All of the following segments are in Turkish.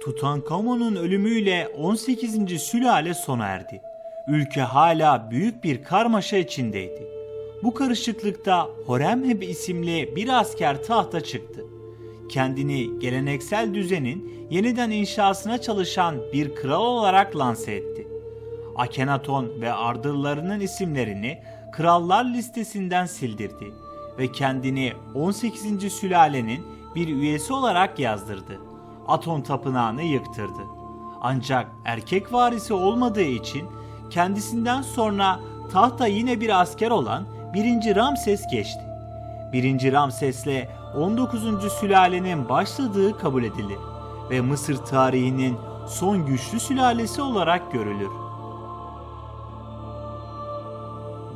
Tutankamon'un ölümüyle 18. sülale sona erdi. Ülke hala büyük bir karmaşa içindeydi. Bu karışıklıkta Horemheb isimli bir asker tahta çıktı. Kendini geleneksel düzenin yeniden inşasına çalışan bir kral olarak lanse etti. Akenaton ve ardıllarının isimlerini krallar listesinden sildirdi ve kendini 18. sülalenin bir üyesi olarak yazdırdı. Aton tapınağını yıktırdı. Ancak erkek varisi olmadığı için kendisinden sonra tahta yine bir asker olan 1. Ramses geçti. 1. Ramses'le 19. sülalenin başladığı kabul edilir ve Mısır tarihinin son güçlü sülalesi olarak görülür.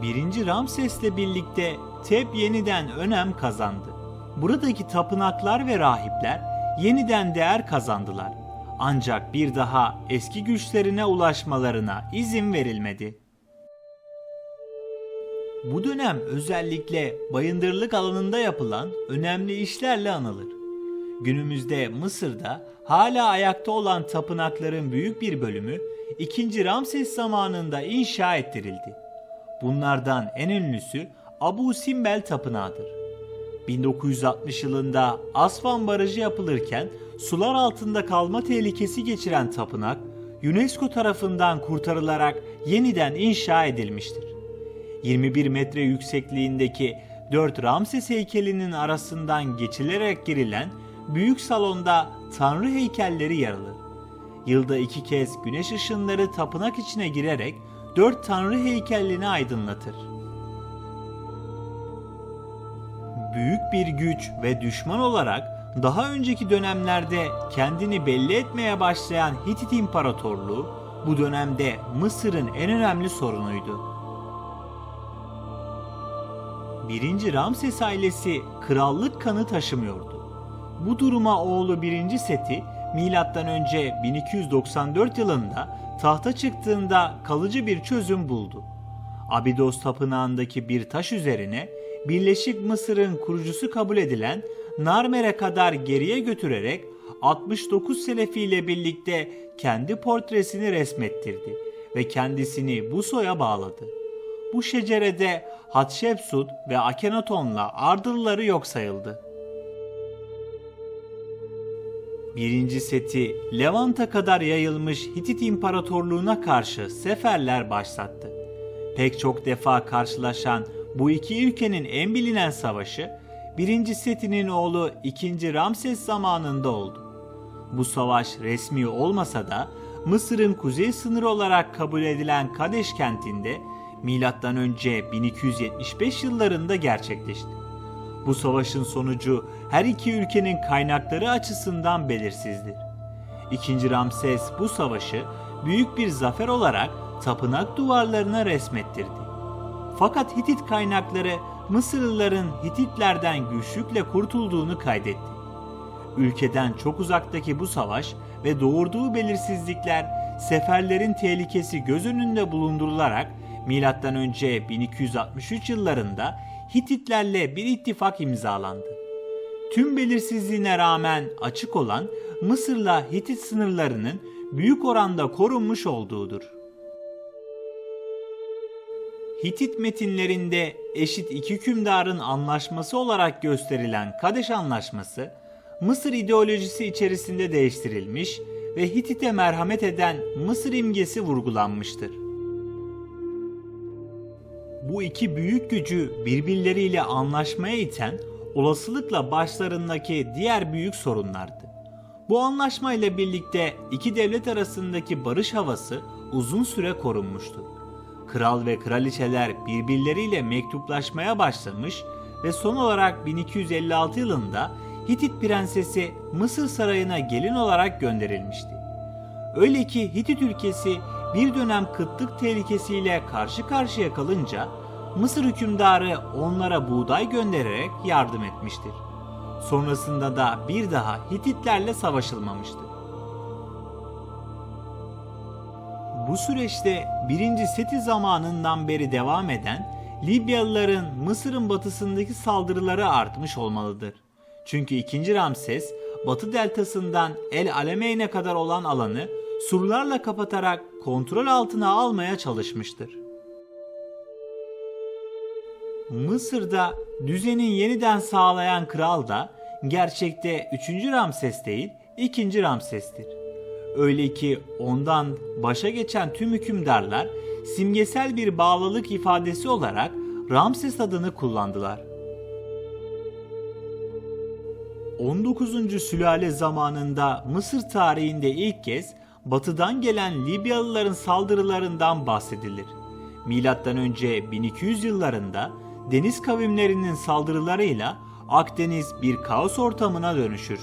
1. Ramses'le birlikte Tep yeniden önem kazandı. Buradaki tapınaklar ve rahipler yeniden değer kazandılar. Ancak bir daha eski güçlerine ulaşmalarına izin verilmedi. Bu dönem özellikle bayındırlık alanında yapılan önemli işlerle anılır. Günümüzde Mısır'da hala ayakta olan tapınakların büyük bir bölümü 2. Ramses zamanında inşa ettirildi. Bunlardan en ünlüsü Abu Simbel Tapınağı'dır. 1960 yılında Asvan Barajı yapılırken sular altında kalma tehlikesi geçiren tapınak UNESCO tarafından kurtarılarak yeniden inşa edilmiştir. 21 metre yüksekliğindeki 4 Ramses heykelinin arasından geçilerek girilen büyük salonda tanrı heykelleri yer alır. Yılda iki kez güneş ışınları tapınak içine girerek dört tanrı heykelini aydınlatır. Büyük bir güç ve düşman olarak daha önceki dönemlerde kendini belli etmeye başlayan Hitit İmparatorluğu bu dönemde Mısır'ın en önemli sorunuydu. 1. Ramses ailesi krallık kanı taşımıyordu. Bu duruma oğlu 1. Seti milattan önce 1294 yılında tahta çıktığında kalıcı bir çözüm buldu. Abidos tapınağındaki bir taş üzerine Birleşik Mısır'ın kurucusu kabul edilen Narmer'e kadar geriye götürerek 69 Selefi ile birlikte kendi portresini resmettirdi ve kendisini bu soya bağladı. Bu şecerede Hatshepsut ve Akenaton'la ardılları yok sayıldı. Birinci seti Levant'a kadar yayılmış Hitit İmparatorluğu'na karşı seferler başlattı. Pek çok defa karşılaşan bu iki ülkenin en bilinen savaşı birinci setinin oğlu 2. Ramses zamanında oldu. Bu savaş resmi olmasa da Mısır'ın kuzey sınırı olarak kabul edilen Kadeş kentinde önce 1275 yıllarında gerçekleşti. Bu savaşın sonucu her iki ülkenin kaynakları açısından belirsizdir. İkinci Ramses bu savaşı büyük bir zafer olarak tapınak duvarlarına resmettirdi. Fakat Hitit kaynakları Mısırlıların Hititlerden güçlükle kurtulduğunu kaydetti. Ülkeden çok uzaktaki bu savaş ve doğurduğu belirsizlikler seferlerin tehlikesi göz önünde bulundurularak önce 1263 yıllarında Hititlerle bir ittifak imzalandı. Tüm belirsizliğine rağmen açık olan Mısır'la Hitit sınırlarının büyük oranda korunmuş olduğudur. Hitit metinlerinde eşit iki hükümdarın anlaşması olarak gösterilen Kadeş Anlaşması, Mısır ideolojisi içerisinde değiştirilmiş ve Hitit'e merhamet eden Mısır imgesi vurgulanmıştır. Bu iki büyük gücü birbirleriyle anlaşmaya iten olasılıkla başlarındaki diğer büyük sorunlardı. Bu anlaşmayla birlikte iki devlet arasındaki barış havası uzun süre korunmuştu. Kral ve kraliçeler birbirleriyle mektuplaşmaya başlamış ve son olarak 1256 yılında Hitit prensesi Mısır sarayına gelin olarak gönderilmişti. Öyle ki Hitit ülkesi bir dönem kıtlık tehlikesiyle karşı karşıya kalınca Mısır hükümdarı onlara buğday göndererek yardım etmiştir. Sonrasında da bir daha Hititlerle savaşılmamıştır. Bu süreçte 1. Seti zamanından beri devam eden Libyalıların Mısır'ın batısındaki saldırıları artmış olmalıdır. Çünkü 2. Ramses batı deltasından El Alameyn'e kadar olan alanı surlarla kapatarak kontrol altına almaya çalışmıştır. Mısır'da düzenin yeniden sağlayan kral da gerçekte 3. Ramses değil 2. Ramses'tir. Öyle ki ondan başa geçen tüm hükümdarlar simgesel bir bağlılık ifadesi olarak Ramses adını kullandılar. 19. sülale zamanında Mısır tarihinde ilk kez batıdan gelen Libyalıların saldırılarından bahsedilir. Milattan önce 1200 yıllarında deniz kavimlerinin saldırılarıyla Akdeniz bir kaos ortamına dönüşür.